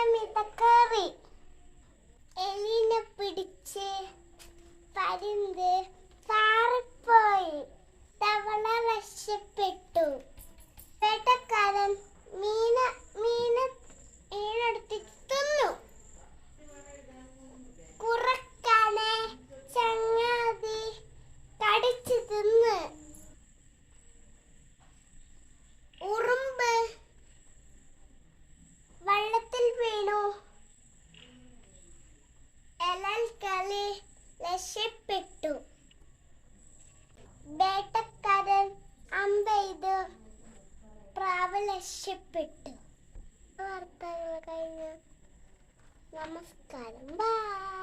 നമ്മുടെ മിതക്കറി എലിനെ പിടിച്ച് പരുന്ത് പാറിപ്പോയി. തവള രക്ഷപ്പെട്ടു വേട്ടക്കാരൻ മീന മീന മീനെടുത്ത് തിന്നു. കുറക്കാനെ ചങ്ങാതി കടിച്ചു തിന്ന്. വേട്ടക്കാരൻ അമ്പെയ്ത് പ്രാവ് രക്ഷപ്പെട്ടു. വാർത്തകൾ കഴിഞ്ഞു. നമസ്കാരം. ബൈ